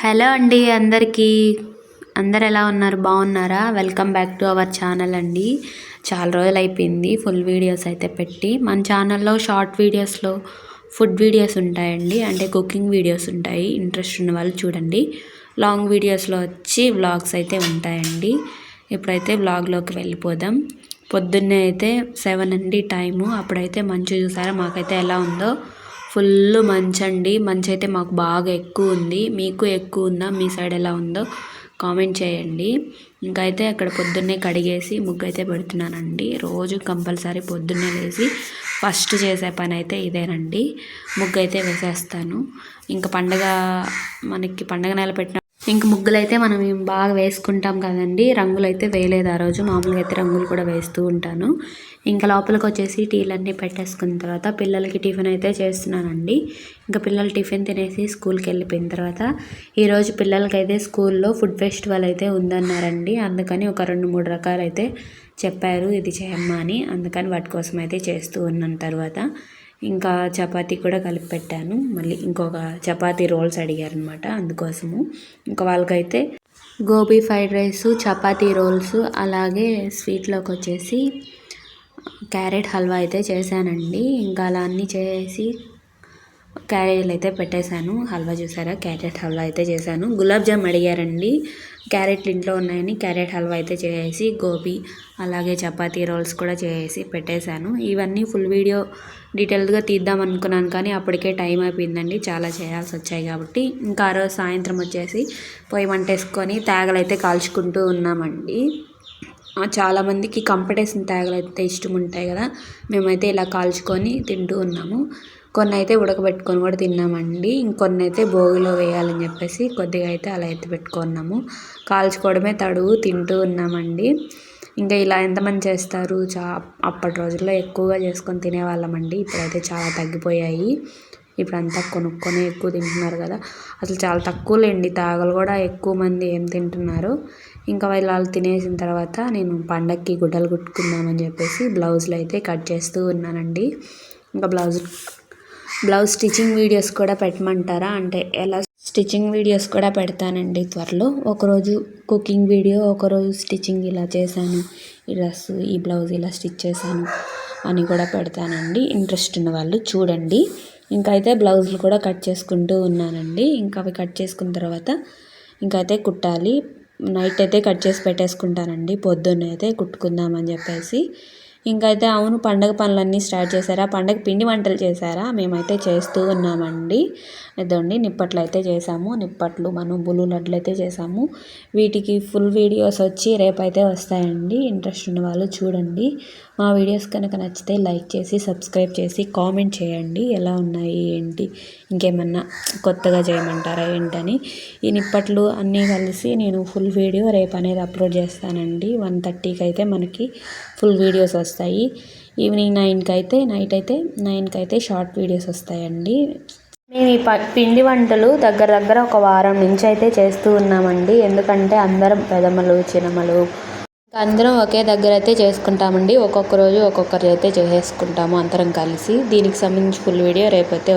Hello అండి అందరికీ. అందరు ఎలా ఉన్నారు? బాగున్నారా? Welcome back to our channel అండి. చాలా రోజులు అయిపోయింది ఫుల్ వీడియోస్ అయితే పెట్టి. మన ఛానల్లో షార్ట్ వీడియోస్లో ఫుడ్ వీడియోస్ ఉంటాయండి. అంటే కుకింగ్ వీడియోస్ ఉంటాయి. ఇంట్రెస్ట్ ఉన్న వాళ్ళు చూడండి. లాంగ్ వీడియోస్లో వచ్చి వ్లాగ్స్ అయితే ఉంటాయండి. ఇప్పుడైతే వ్లాగ్లోకి వెళ్ళిపోదాం. పొద్దున్నే అయితే సెవెన్ అండి టైము. అప్పుడైతే మంచు చూసారా? మాకైతే ఎలా ఉందో ఫుల్ మంచు అండి. మంచు అయితే మాకు బాగా ఎక్కువ ఉంది. మీకు ఎక్కువ ఉందా? మీ సైడ్ ఎలా ఉందో కామెంట్ చేయండి. ఇంకైతే అయితే అక్కడ పొద్దున్నే కడిగేసి ముగ్గు అయితే పెడుతున్నానండి. రోజు కంపల్సరీ పొద్దున్నే లేచి ఫస్ట్ చేసే పని అయితే ఇదేనండి. ముగ్గు అయితే వేసేస్తాను. ఇంకా పండగ మనకి పండగ నెల పెట్టిన ఇంక ముగ్గులు అయితే మనం బాగా వేసుకుంటాం కదండి. రంగులు అయితే వేయలేదు ఆ రోజు. మామూలుగా అయితే రంగులు కూడా వేస్తూ ఉంటాను. ఇంకా లోపలికి వచ్చేసి టీలన్నీ పెట్టేసుకున్న తర్వాత పిల్లలకి టిఫిన్ అయితే చేస్తున్నానండి. ఇంకా పిల్లలు టిఫిన్ తినేసి స్కూల్కి వెళ్ళిపోయిన తర్వాత ఈరోజు పిల్లలకైతే స్కూల్లో ఫుడ్ ఫెస్టివల్ అయితే ఉందన్నారండి. అందుకని ఒక రెండు మూడు రకాలు అయితే చెప్పారు. ఇది చేయమ్మా అని. అందుకని వాటి కోసం అయితే చేస్తూ ఉన్నాను తర్వాత. ఇంకా చపాతీ కూడా కలిపి పెట్టాను మళ్ళీ ఇంకొక చపాతీ రోల్స్ అడిగారనమాట అందుకోసము. ఇంకా వాళ్ళకైతే gobi fried rice chapati rolls అలాగే స్వీట్లోకి వచ్చేసి క్యారెట్ హల్వా అయితే చేశానండి. ఇంకా అలా అన్నీ చేసి క్యారేజీలు అయితే పెట్టేశాను. హల్వా చూసారా? క్యారెట్ హల్వా అయితే చేశాను. గులాబ్ జామ్ అడిగారండి. క్యారెట్లు ఇంట్లో ఉన్నాయని క్యారెట్ హల్వా అయితే చేసి గోబీ అలాగే చపాతీ రోల్స్ కూడా చేసి పెట్టేశాను. ఇవన్నీ ఫుల్ వీడియో డీటెయిల్గా తీద్దాం అనుకున్నాను కానీ అప్పటికే టైం అయిపోయిందండి. చాలా చేయాల్సి వచ్చాయి కాబట్టి ఇంకా ఆ రోజు సాయంత్రం వచ్చేసి పొయ్యి వంటేసుకొని తేగలైతే కాల్చుకుంటూ ఉన్నామండి. చాలామందికి కంపటేసిన తేగలు అయితే ఇష్టం ఉంటాయి కదా. మేమైతే ఇలా కాల్చుకొని తింటూ ఉన్నాము. కొన్ని అయితే ఉడకబెట్టుకొని కూడా తిన్నామండి. ఇంకొన్ని అయితే భోగిలో వేయాలని చెప్పేసి కొద్దిగా అయితే అలా ఎత్తి పెట్టుకున్నాము. కాల్చుకోవడమే తడువు తింటూ ఉన్నామండి. ఇంకా ఇలా ఎంతమంది చేస్తారు? చా అప్పటి రోజుల్లో ఎక్కువగా చేసుకొని తినేవాళ్ళమండి. ఇప్పుడైతే చాలా తగ్గిపోయాయి. ఇప్పుడు అంతా కొనుక్కొని ఎక్కువ తింటున్నారు కదా. అసలు చాలా తక్కువలేండి. తాగలు కూడా ఎక్కువ మంది ఏం తింటున్నారు. ఇంకా వాళ్ళు తినేసిన తర్వాత నేను పండక్కి గుడ్డలు కుట్టుకుందామని చెప్పేసి బ్లౌజులు అయితే కట్ చేస్తూ ఉన్నానండి. ఇంకా బ్లౌజ్ బ్లౌజ్ స్టిచ్చింగ్ వీడియోస్ కూడా పెట్టమంటారా? అంటే ఎలా స్టిచ్చింగ్ వీడియోస్ కూడా పెడతానండి త్వరలో. ఒకరోజు కుకింగ్ వీడియో ఒకరోజు స్టిచ్చింగ్ ఇలా చేశాను. ఈ డ్రెస్ ఈ బ్లౌజ్ ఇలా స్టిచ్ చేశాను అని కూడా పెడతానండి. ఇంట్రెస్ట్ ఉన్న వాళ్ళు చూడండి. ఇంకా అయితే బ్లౌజులు కూడా కట్ చేసుకుంటూ ఉన్నానండి. ఇంకా అవి కట్ చేసుకున్న తర్వాత ఇంకైతే కుట్టాలి. నైట్ అయితే కట్ చేసి పెట్టేసుకుంటానండి. పొద్దున్న అయితే కుట్టుకుందామని చెప్పేసి ఇంకైతే అవును పండగ పనులన్నీ స్టార్ట్ చేశారా? పండగ పిండి వంటలు చేశారా? మేమైతే చేస్తూ ఉన్నామండి. ఇదండి నిప్పట్లు అయితే చేసాము నిప్పట్లు మనం బులు లడ్లు అయితే చేసాము వీటికి ఫుల్ వీడియోస్ వచ్చి రేపైతే వస్తాయండి. ఇంట్రెస్ట్ ఉన్న వాళ్ళు చూడండి. మా వీడియోస్ కనుక నచ్చితే లైక్ చేసి సబ్స్క్రైబ్ చేసి కామెంట్ చేయండి. ఎలా ఉన్నాయి ఏంటి ఇంకేమన్నా కొత్తగా చేయమంటారా ఏంటని. ఈ నిప్పట్లు అన్నీ కలిసి నేను ఫుల్ వీడియో రేపు అనేది అప్లోడ్ చేస్తానండి. వన్ థర్టీకి అయితే మనకి ఫుల్ వీడియోస్ వస్తాయి. ఈవినింగ్ నైన్కి అయితే నైట్ అయితే నైన్కి అయితే షార్ట్ వీడియోస్ వస్తాయండి. మేము ఈ ప పిండి వంటలు దగ్గర దగ్గర ఒక వారం నుంచి అయితే చేస్తూ ఉన్నామండి. ఎందుకంటే అందరం పెదమలు చినమలు. అందరం ఒకే దగ్గర అయితే చేసుకుంటామండి. ఒక్కొక్క రోజు ఒక్కొక్కరు అయితే చేసేసుకుంటాము అందరం కలిసి. దీనికి సంబంధించి ఫుల్ వీడియో రేపైతే